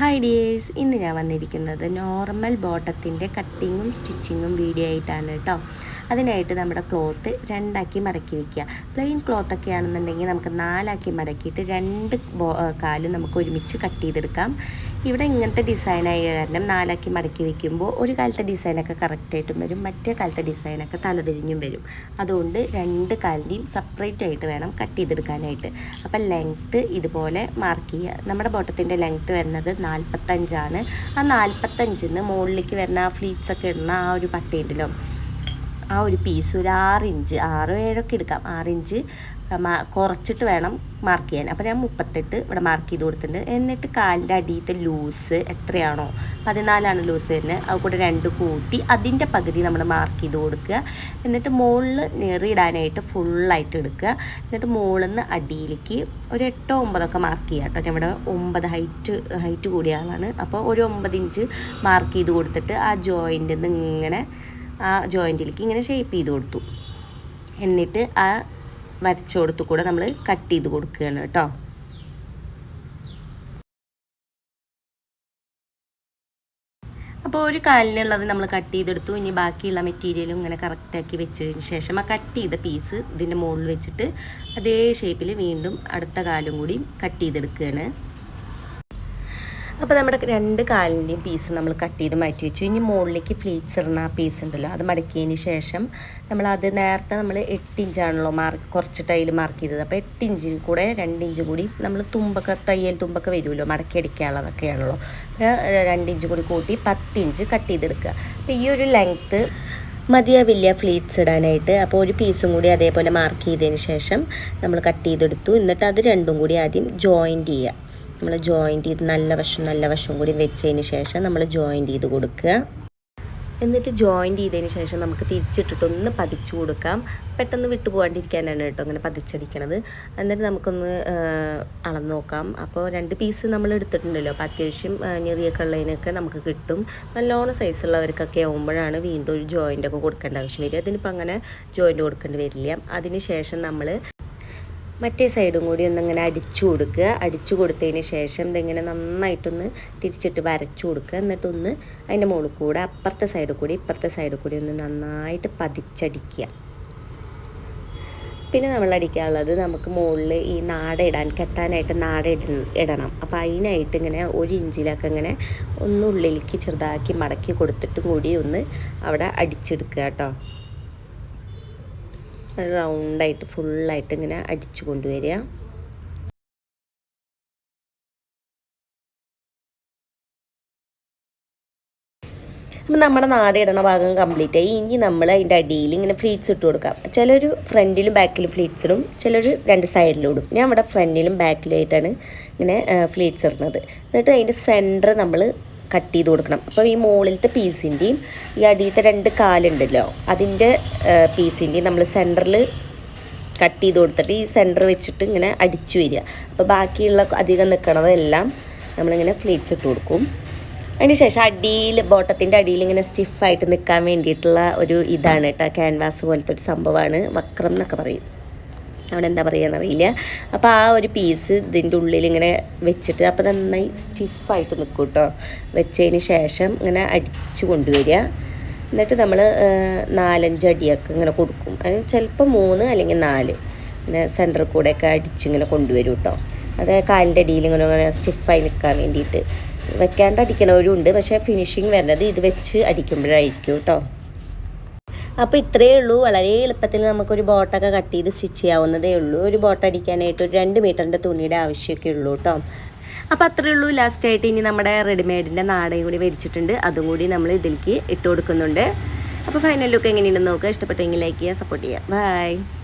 Hi dears ഇന്ന് ഞാൻ വന്നിരിക്കുന്നത് നോർമൽ ബോട്ടത്തിന്റെ കട്ടിങ്ങും സ്റ്റിച്ചിങ്ങും വീഡിയോ ആയിട്ടാണ് കേട്ടോ അതിനായിട്ട് നമ്മുടെ ക്ലോത്ത് രണ്ടാക്കി മടക്കി വെക്കുക. പ്ലെയിൻ ക്ലോത്ത് ഒക്കെ ആണെന്നുണ്ടെങ്കിൽ നമുക്ക് നാലാക്കി മടക്കിയിട്ട് രണ്ട് കാലും നമുക്ക് ഒരുമിച്ച് കട്ട് ചെയ്തെടുക്കാം. ഇവിടെ ഇങ്ങനത്തെ ഡിസൈനായ കാരണം നാലാക്കി മടക്കി വെക്കുമ്പോൾ ഒരു കാലത്തെ ഡിസൈനൊക്കെ കറക്റ്റായിട്ടും വരും. മറ്റേ കാലത്തെ ഡിസൈനൊക്കെ തലതിരിഞ്ഞും വരും. അതുകൊണ്ട് രണ്ട് കാലിന്റെയും സെപ്പറേറ്റ് ആയിട്ട് വേണം കട്ട് ചെയ്തെടുക്കാനായിട്ട്. അപ്പം ലെങ്ത്ത് ഇതുപോലെ മാർക്ക് ചെയ്യുക. നമ്മുടെ ബോട്ടത്തിന്റെ ലെങ്ത്ത് വരുന്നത് നാൽപ്പത്തഞ്ചാണ് ആ നാൽപ്പത്തഞ്ചിന്ന് മുകളിലേക്ക് വരുന്ന ആ ഫ്ലീറ്റ്സൊക്കെ ഇടുന്ന ആ ഒരു പട്ടയുണ്ടല്ലോ. ആ ഒരു പീസ് ഒരു ആറ് ഇഞ്ച് ആറോ ഏഴൊക്കെ എടുക്കാം. ആറ് ഇഞ്ച് കുറച്ചിട്ട് വേണം മാർക്ക് ചെയ്യാൻ. അപ്പോൾ ഞാൻ മുപ്പത്തെട്ട് ഇവിടെ മാർക്ക് ചെയ്ത് കൊടുത്തിട്ടുണ്ട്. എന്നിട്ട് കാലിന്റെ അടിയിലത്തെ ലൂസ് എത്രയാണോ? പതിനാലാണ് ലൂസ് വരുന്നത്. അത് കൂടെ രണ്ട് കൂട്ടി അതിന്റെ പകുതി നമ്മൾ മാർക്ക് ചെയ്ത് കൊടുക്കുക. എന്നിട്ട് മുകളിൽ നെറിയിടാനായിട്ട് ഫുള്ളായിട്ട് എടുക്കുക. എന്നിട്ട് മുകളിൽ നിന്ന് അടിയിലേക്ക് ഒരു എട്ടോ ഒമ്പതൊക്കെ മാർക്ക് ചെയ്യുക കേട്ടോ. ഇവിടെ ഒമ്പത് ഹൈറ്റ് ഹൈറ്റ് കൂടിയ ആളാണ്. അപ്പോൾ ഒരു ഒമ്പത് ഇഞ്ച് മാർക്ക് ചെയ്ത് കൊടുത്തിട്ട് ആ ജോയിന്റിൽ നിന്ന് ഇങ്ങനെ ആ ജോയിന്റിലേക്ക് ഇങ്ങനെ ഷേപ്പ് ചെയ്ത് കൊടുത്തു. എന്നിട്ട് ആ വരച്ചു കൊടുത്തു കൂടെ നമ്മൾ കട്ട് ചെയ്ത് കൊടുക്കുകയാണ് കേട്ടോ. അപ്പോൾ ഒരു കാലിനുള്ളത് നമ്മൾ കട്ട് ചെയ്തെടുത്തു. ഇനി ബാക്കിയുള്ള മെറ്റീരിയലും ഇങ്ങനെ കറക്റ്റാക്കി വെച്ചതിന് ശേഷം ആ കട്ട് ചെയ്ത പീസ് ഇതിന്റെ മുകളിൽ വെച്ചിട്ട് അതേ ഷേപ്പിൽ വീണ്ടും അടുത്ത കാലും കൂടി കട്ട് ചെയ്തെടുക്കുകയാണ്. അപ്പോൾ നമ്മുടെ രണ്ട് കാലിന്റെയും പീസ് നമ്മൾ കട്ട് ചെയ്ത് മാറ്റി വെച്ചു. ഇനി മുകളിലേക്ക് ഫ്ലീറ്റ്സ് ഇടുന്ന പീസ് ഉണ്ടല്ലോ അത് മടക്കിയതിന് ശേഷം നമ്മൾ അത് നേരത്തെ നമ്മൾ എട്ട് ഇഞ്ചാണല്ലോ മാർക്ക് കുറച്ച് ടൈൽ മാർക്ക് ചെയ്തത്. അപ്പോൾ എട്ട് ഇഞ്ചിൽ കൂടെ രണ്ട് ഇഞ്ച് കൂടി നമ്മൾ തുമ്പൊക്കെ തയ്യൽ തുമ്പൊക്കെ വരുമല്ലോ മടക്കി അടിക്കാനുള്ളതൊക്കെയാണല്ലോ. അപ്പോൾ രണ്ട് ഇഞ്ച് കൂടി കൂട്ടി പത്ത് ഇഞ്ച് കട്ട് ചെയ്തെടുക്കുക. അപ്പോൾ ഈ ഒരു ലെങ്ത്ത് മതിയാവില്ല ഫ്ലീറ്റ്സ് ഇടാനായിട്ട്. അപ്പോൾ ഒരു പീസും കൂടി അതേപോലെ മാർക്ക് ചെയ്തതിന് ശേഷം നമ്മൾ കട്ട് ചെയ്തെടുത്തു. എന്നിട്ട് അത് രണ്ടും കൂടി ആദ്യം ജോയിന്റ് ചെയ്യുക. നമ്മൾ ജോയിന്റ് ചെയ്ത് നല്ല വശം നല്ല വശം കൂടി വെച്ചതിന് ശേഷം നമ്മൾ ജോയിന്റ് ചെയ്ത് കൊടുക്കുക. എന്നിട്ട് ജോയിന്റ് ചെയ്തതിന് ശേഷം നമുക്ക് തിരിച്ചിട്ടിട്ടൊന്ന് പതിച്ചു കൊടുക്കാം. പെട്ടെന്ന് വിട്ടുപോകാണ്ടിരിക്കാനാണ് കേട്ടോ അങ്ങനെ പതിച്ചടിക്കണത്. എന്നിട്ട് നമുക്കൊന്ന് അളന്ന് നോക്കാം. അപ്പോൾ രണ്ട് പീസ് നമ്മൾ എടുത്തിട്ടുണ്ടല്ലോ. അപ്പോൾ അത്യാവശ്യം ഞെറിയൊക്കെ ഉള്ളതിനൊക്കെ നമുക്ക് കിട്ടും. നല്ലോണം സൈസുള്ളവർക്കൊക്കെ ആകുമ്പോഴാണ് വീണ്ടും ഒരു ജോയിന്റൊക്കെ കൊടുക്കേണ്ട ആവശ്യം വരിക. അതിനിപ്പോൾ അങ്ങനെ ജോയിന്റ് കൊടുക്കേണ്ടി വരില്ല. അതിന് ശേഷം നമ്മൾ മറ്റേ സൈഡും കൂടി ഒന്നിങ്ങനെ അടിച്ചു കൊടുക്കുക. അടിച്ചു കൊടുത്തതിന് ശേഷം ഇതിങ്ങനെ നന്നായിട്ടൊന്ന് തിരിച്ചിട്ട് വരച്ചു കൊടുക്കുക. എന്നിട്ടൊന്ന് അതിന്റെ മുകളിൽ കൂടെ അപ്പുറത്തെ സൈഡിൽ കൂടി ഇപ്പുറത്തെ സൈഡിൽ കൂടി ഒന്ന് നന്നായിട്ട് പതിച്ചടിക്കുക. പിന്നെ നമ്മൾ അടിക്കാനുള്ളത് നമുക്ക് മുകളിൽ ഈ നാട ഇടാൻ കെട്ടാനായിട്ട് നാട ഇടണം. അപ്പോൾ അതിനായിട്ട് ഇങ്ങനെ ഒരു ഇഞ്ചിലൊക്കെ ഇങ്ങനെ ഒന്നുള്ളിലേക്ക് ചെറുതാക്കി മടക്കി കൊടുത്തിട്ടും കൂടി ഒന്ന് അവിടെ അടിച്ചെടുക്കുക കേട്ടോ. റൗണ്ടായിട്ട് ഫുള്ളായിട്ട് ഇങ്ങനെ അടിച്ചു കൊണ്ടുവരിക. അപ്പം നമ്മുടെ നാടിടണ ഭാഗം കംപ്ലീറ്റ് ആയി. ഇനി നമ്മൾ അതിന്റെ അടിയിൽ ഇങ്ങനെ ഫ്ലീറ്റ്സ് ഇട്ട് കൊടുക്കാം. ചിലർ ഫ്രണ്ടിലും ബാക്കിലും ഫ്ലീറ്റ്സ് ഇടും ചിലർ രണ്ട് സൈഡിലും ഇടും. ഞാൻ ഇവിടെ ഫ്രണ്ടിലും ബാക്കിലും ആയിട്ടാണ് ഇങ്ങനെ ഫ്ലീറ്റ്സ് ഇടുന്നത്. എന്നിട്ട് അതിന്റെ സെന്റർ നമ്മൾ കട്ട് ചെയ്ത് കൊടുക്കണം. അപ്പോൾ ഈ മുകളിലത്തെ പീസിന്റെയും ഈ അടിയിലത്തെ രണ്ട് കാലുണ്ടല്ലോ അതിന്റെ പീസിന്റെയും നമ്മൾ സെന്ററിൽ കട്ട് ചെയ്ത് കൊടുത്തിട്ട് ഈ സെന്റർ വെച്ചിട്ട് ഇങ്ങനെ അടിച്ചു വരിക. അപ്പോൾ ബാക്കിയുള്ള അധികം നിൽക്കണതെല്ലാം നമ്മളിങ്ങനെ ഫ്ലീറ്റ്സ് ഇട്ട് കൊടുക്കും. അതിന് ശേഷം അടിയിൽ ബോട്ടത്തിന്റെ അടിയിൽ ഇങ്ങനെ സ്റ്റിഫായിട്ട് നിൽക്കാൻ വേണ്ടിയിട്ടുള്ള ഒരു ഇതാണ് കേട്ടോ ക്യാൻവാസ് പോലത്തെ ഒരു സംഭവമാണ്. വക്രം എന്നൊക്കെ പറയും. അവിടെ എന്താ പറയുകയെന്നറിയില്ല അപ്പോൾ ആ ഒരു പീസ് ഇതിന്റെ ഉള്ളിൽ ഇങ്ങനെ വെച്ചിട്ട് അപ്പോൾ നന്നായി സ്റ്റിഫായിട്ട് നിൽക്കും കേട്ടോ വെച്ചതിന് ശേഷം ഇങ്ങനെ അടിച്ച് കൊണ്ടുവരിക. എന്നിട്ട് നമ്മൾ നാലഞ്ച് അടിയൊക്കെ ഇങ്ങനെ കൊടുക്കും. അതിന് ചിലപ്പോൾ മൂന്ന് അല്ലെങ്കിൽ നാല് പിന്നെ സെന്ററിൽ കൂടെയൊക്കെ അടിച്ചിങ്ങനെ കൊണ്ടുവരും കേട്ടോ അത് കാലിന്റെ അടിയിൽ ഇങ്ങനെ ഇങ്ങനെ സ്റ്റിഫായി നിൽക്കാൻ വേണ്ടിയിട്ട്. വെക്കാണ്ട് അടിക്കണവരും ഉണ്ട്. പക്ഷേ ഫിനിഷിങ് വരുന്നത് ഇത് വെച്ച് അടിക്കുമ്പോഴായിരിക്കും കേട്ടോ അപ്പോൾ ഇത്രയേ ഉള്ളൂ. വളരെ എളുപ്പത്തിൽ നമുക്കൊരു ബോട്ടൊക്കെ കട്ട് ചെയ്ത് സ്റ്റിച്ച് ചെയ്യാവുന്നതേ ഉള്ളൂ. ഒരു ബോട്ട് അടിക്കാനായിട്ട് ഒരു രണ്ട് മീറ്ററിന്റെ തുണിയുടെ ആവശ്യമൊക്കെ ഉള്ളൂ കേട്ടോ അപ്പോൾ അത്രയേ ഉള്ളൂ ലാസ്റ്റായിട്ട് ഇനി നമ്മുടെ റെഡിമെയ്ഡിന്റെ നാടയും കൂടി മേടിച്ചിട്ടുണ്ട്. അതും കൂടി നമ്മൾ ഇതിലേക്ക് ഇട്ട് കൊടുക്കുന്നുണ്ട്. അപ്പോൾ ഫൈനൽ ലുക്ക് എങ്ങനെയുണ്ടെന്ന് നോക്കുക. ഇഷ്ടപ്പെട്ടെങ്കിൽ ലൈക്ക് ചെയ്യുക സപ്പോർട്ട് ചെയ്യുക. ബൈ